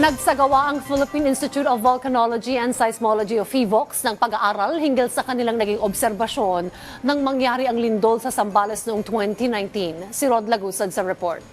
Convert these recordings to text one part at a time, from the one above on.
Nagsagawa ang Philippine Institute of Volcanology and Seismology o PHIVOX ng pag-aaral hinggil sa kanilang naging obserbasyon nang mangyari ang lindol sa Sambales noong 2019. Si Rod Lagusad sa report.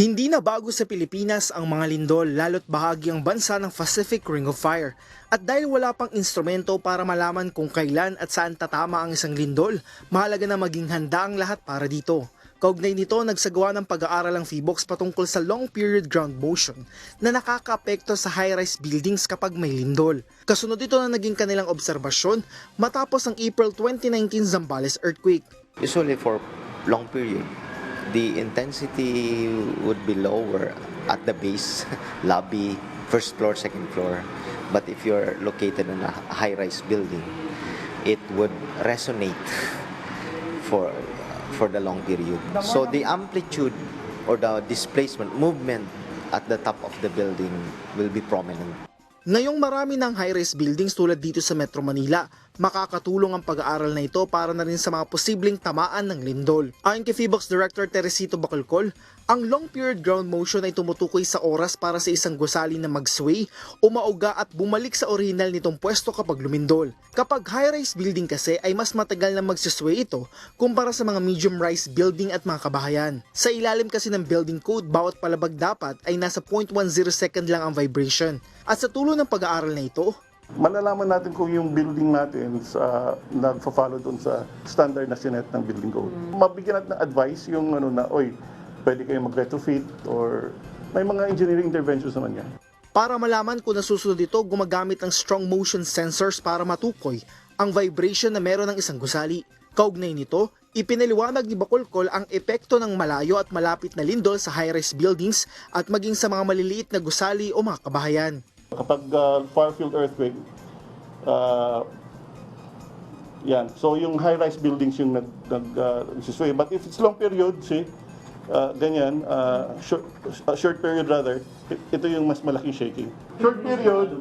Hindi na bago sa Pilipinas ang mga lindol lalo't bahagi ang bansa ng Pacific Ring of Fire. At dahil wala pang instrumento para malaman kung kailan at saan tatama ang isang lindol, mahalaga na maging handa ang lahat para dito. Kaugnay nito, nagsagawa ng pag-aaral ang PHIVOX patungkol sa long period ground motion na nakakaapekto sa high-rise buildings kapag may lindol. Kasunod ito na naging kanilang obserbasyon matapos ang April 2019 Zambales earthquake. Usually for long period, the intensity would be lower at the base, lobby, first floor, second floor. But if you're located in a high-rise building, it would resonate for for the long period. So the amplitude or the displacement movement at the top of the building will be prominent. Ngayong marami ng high-rise buildings tulad dito sa Metro Manila, makakatulong ang pag-aaral na ito para na rin sa mga posibleng tamaan ng lindol. Ayon kay PHIVOX Director Teresito Bacolcol, ang long period ground motion ay tumutukoy sa oras para sa isang gusali na mag-sway, umauga at bumalik sa orihinal nitong pwesto kapag lumindol. Kapag high-rise building kasi ay mas matagal na magsisway ito kumpara sa mga medium-rise building at mga kabahayan. Sa ilalim kasi ng building code, bawat palabag dapat ay nasa 0.10 second lang ang vibration. At sa tulong ng pag-aaral na ito, malalaman natin kung yung building natin sa nagfa-follow doon sa standard na sinet ng building code. Mabigyan natin ng advice yung ano na, oy, pwede kayo mag-retrofit or may mga engineering interventions naman yan. Para malaman kung nasusunod ito, gumagamit ng strong motion sensors para matukoy ang vibration na meron ng isang gusali. Kaugnay nito, ipinaliwanag ni Bacolcol ang epekto ng malayo at malapit na lindol sa high-rise buildings at maging sa mga maliliit na gusali o mga kabahayan. Kapag uh, far field earthquake, uh, yan. So yung high-rise buildings yung nag, nag uh, nagsisway. But if it's long period, see, uh, ganyan, uh, short, uh, short period rather, ito yung mas malaking shaking. Short period,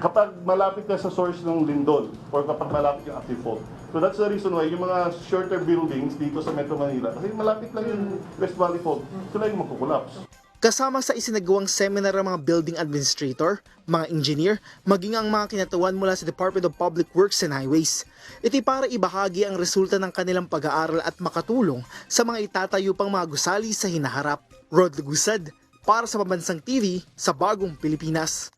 kapag malapit ka sa source ng lindol or kapag malapit yung active fault. So that's the reason why yung mga shorter buildings dito sa Metro Manila, kasi malapit lang yung West Valley Fault, sila yung magkukulapse. Kasama sa isinagawang seminar ng mga building administrator, mga engineer, maging ang mga kinatawan mula sa Department of Public Works and Highways. Ito'y para ibahagi ang resulta ng kanilang pag-aaral at makatulong sa mga itatayo pang mga gusali sa hinaharap. Rod Lugusad, para sa Pambansang TV sa Bagong Pilipinas.